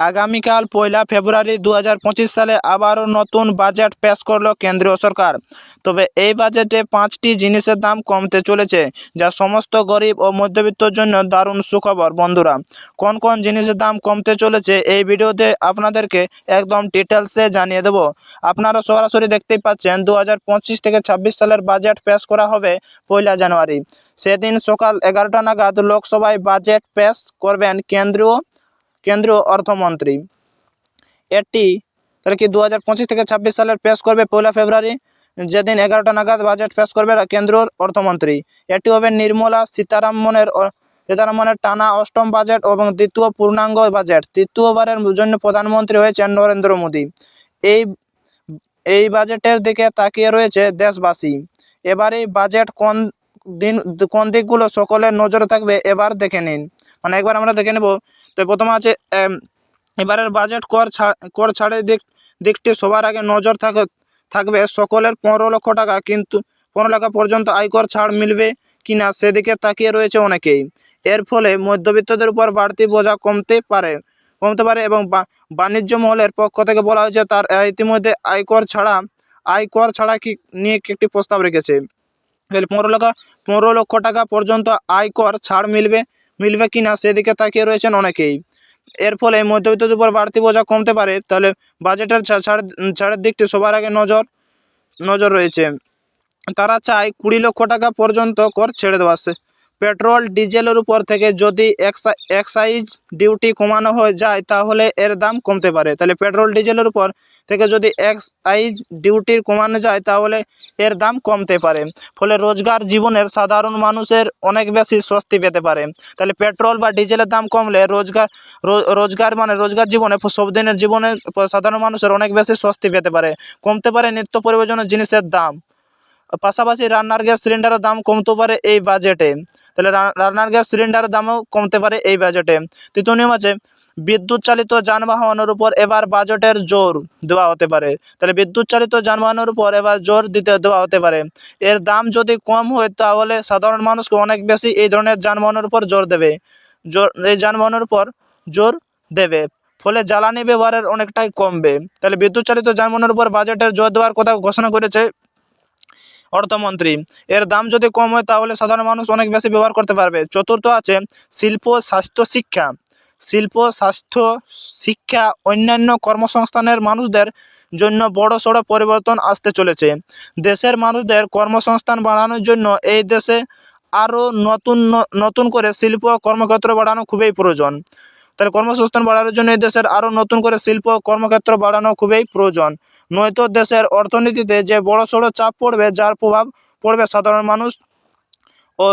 আগামীকাল পয়লা ফেব্রুয়ারি দু হাজার পঁচিশ সালে আবারও নতুন বাজেট পেশ করল কেন্দ্রীয় সরকার। তবে এই বাজেটে পাঁচটি জিনিসের দাম কমতে চলেছে, যা সমস্ত গরিব ও মধ্যবিত্তর জন্য দারুণ সুখবর, বন্ধুরা। কোন কোন জিনিসের দাম কমতে চলেছে এই ভিডিওতে আপনাদেরকে একদম ডিটেলসে জানিয়ে দেব। আপনারা সরাসরি দেখতেই পাচ্ছেন দু হাজার পঁচিশ থেকে ছাব্বিশ সালের বাজেট পেশ করা হবে পয়লা জানুয়ারি। সেদিন সকাল এগারোটা নাগাদ লোকসভায় বাজেট পেশ করবেন কেন্দ্রীয় কেন্দ্রীয় অর্থমন্ত্রী। এটি তাহলে কি দু হাজার পঁচিশ থেকে ছাব্বিশ সালের পেশ করবে পয়লা ফেব্রুয়ারি? যেদিন এগারোটা নাগাদ বাজেট পেশ করবে কেন্দ্রীয় অর্থমন্ত্রী। এটি হবে নির্মলা সীতারামনের সীতারামনের টানা অষ্টম বাজেট এবং দ্বিতীয় পূর্ণাঙ্গ বাজেট। তৃতীয়বারের জন্য প্রধানমন্ত্রী হয়েছেন নরেন্দ্র মোদী। এই এই বাজেটের দিকে তাকিয়ে রয়েছে দেশবাসী। এবারে বাজেট কোন দিন, কোন দিকগুলো সকলের নজরে থাকবে এবার দেখে নিন। মানে একবার আমরা দেখে নেব। তো প্রথমে আছে এবারের বাজেট কর ছাড় কর ছাড়ের দিক দিকটি সবার আগে নজর থাক, থাকবে সকলের পনেরো লক্ষ টাকা, কিন্তু পনেরো টাকা পর্যন্ত আয়কর ছাড় মিলবে কিনা সেদিকে তাকিয়ে রয়েছে অনেকেই। এর ফলে মধ্যবিত্তদের উপর বাড়তি বোঝা কমতে পারে কমতে পারে এবং বাণিজ্য মহলের পক্ষ থেকে বলা হয়েছে তার ইতিমধ্যে আয়কর ছাড়া আয়কর ছাড়া কি, নিয়ে একটি প্রস্তাব রেখেছে। পনেরো লক্ষ পনেরো লক্ষ টাকা পর্যন্ত আয়কর ছাড় মিলবে মিলবে কি না সেদিকে তাকিয়ে রয়েছেন অনেকেই। এর ফলে মধ্যবিত্তের উপর বাড়তি বোঝা কমতে পারে, তাহলে বাজেটের ছাড় ছাড়ের দিকটি সবার আগে নজর নজর রয়েছে। তারা চায় কুড়ি লক্ষ টাকা পর্যন্ত কর ছেড়ে দেওয়া পেট্রোল, ডিজেলের উপর থেকে যদি এক্সা- এক্সাইজ ডিউটি কমানো হয়ে যায়, তাহলে এর দাম কমতে পারে। তাহলে পেট্রোল, ডিজেলের উপর থেকে যদি এক্সাইজ ডিউটি কমানো যায়, তাহলে এর দাম কমতে পারে। ফলে রোজগার জীবনের সাধারণ মানুষের অনেক বেশি স্বস্তি পেতে পারে। তাহলে পেট্রোল বা ডিজেলের দাম কমলে রোজগার রোজগার মানে রোজগার জীবনে, সব দিনের জীবনে সাধারণ মানুষের অনেক বেশি স্বস্তি পেতে পারে। কমতে পারে নিত্য প্রয়োজনীয় জিনিসের দাম। পাশাপাশি রান্নার গ্যাস সিলিন্ডারের দাম কমতে পারে এই বাজেটে। তাহলে রান্নার গ্যাস সিলিন্ডারের দামও কমতে পারে এই বাজেটে। তৃতীয় নিয়ম আছে বিদ্যুৎ চালিত যানবাহনের উপর এবার বাজেটের জোর দেওয়া হতে পারে। তাহলে বিদ্যুৎ চালিত যানবাহনের উপর এবার জোর দিতে দেওয়া হতে পারে। এর দাম যদি কম হয়, তাহলে সাধারণ মানুষকে অনেক বেশি এই ধরনের যানবাহনের উপর জোর দেবে। জোর এই যানবাহনের উপর জোর দেবে। ফলে জ্বালানি ব্যবহারের অনেকটাই কমবে। তাহলে বিদ্যুৎ চালিত যানবাহনের উপর বাজেটের জোর দেওয়ার কথা ঘোষণা করেছে অর্থমন্ত্রী। এর দাম যদি কম হয়, তাহলে সাধারণ মানুষ অনেক বেশি ব্যবহার করতে পারবে। চতুর্থ আছে শিল্প স্বাস্থ্য শিক্ষা। শিল্প স্বাস্থ্য শিক্ষা অন্যান্য কর্মসংস্থানের মানুষদের জন্য বড় সড়ো পরিবর্তন আসতে চলেছে। দেশের মানুষদের কর্মসংস্থান বাড়ানোর জন্য এই দেশে আরও নতুন নতুন করে শিল্প কর্মক্ষেত্র বাড়ানো খুবই প্রয়োজন। তাহলে কর্মসংস্থান বাড়ানোর জন্য দেশের আরও নতুন করে শিল্প কর্মক্ষেত্র বাড়ানো খুবই প্রয়োজন। নয়তো দেশের অর্থনীতিতে যে বড়সড় চাপ পড়বে, যার প্রভাব পড়বে সাধারণ মানুষ ও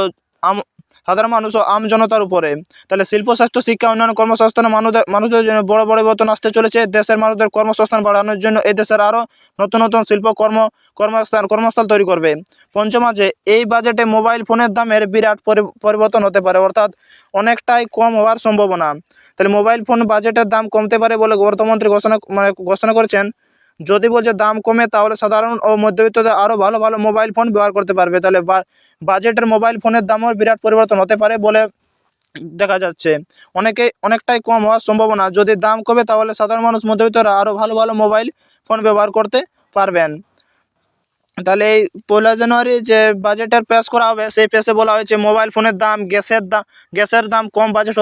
সাধারণ মানুষ ও আম জনতার উপরে। তাহলে শিল্প, স্বাস্থ্য, শিক্ষা, উন্নয়ন, কর্মসংস্থানে মানুষদের মানুষদের জন্য বড় পরিবর্তন আসতে চলেছে। দেশের মানুষদের কর্মসংস্থান বাড়ানোর জন্য এই দেশের আরও নতুন নতুন শিল্প, কর্ম, কর্মস্থান কর্মস্থল তৈরি করবে। পঞ্চম এই বাজেটে মোবাইল ফোনের দামের বিরাট পরি- পরিবর্তন হতে পারে, অর্থাৎ অনেকটাই কম হওয়ার সম্ভাবনা। তাহলে মোবাইল ফোন বাজেটের দাম কমতে পারে বলে অর্থমন্ত্রী ঘোষণা মানে ঘোষণা করেছেন। যদি বলছে দাম কমে, তাহলে সাধারণ ও মধ্যবিত্তদের আরও ভালো ভালো মোবাইল ফোন ব্যবহার করতে পারবে। তাহলে বাজেটের মোবাইল ফোনের দামও বিরাট পরিবর্তন হতে পারে বলে দেখা যাচ্ছে। অনেকে, অনেকটাই কম হওয়ার সম্ভাবনা। যদি দাম কমে, তাহলে সাধারণ মানুষ মধ্যবিত্তরা আরও ভালো ভালো মোবাইল ফোন ব্যবহার করতে পারবেন। তাহলে এই পয়লা জানুয়ারি যে বাজেটের পেশ করা হবে, সেই পেশে বলা হয়েছে মোবাইল ফোনের দাম, গ্যাসের দাম গ্যাসের দাম কম বাজেট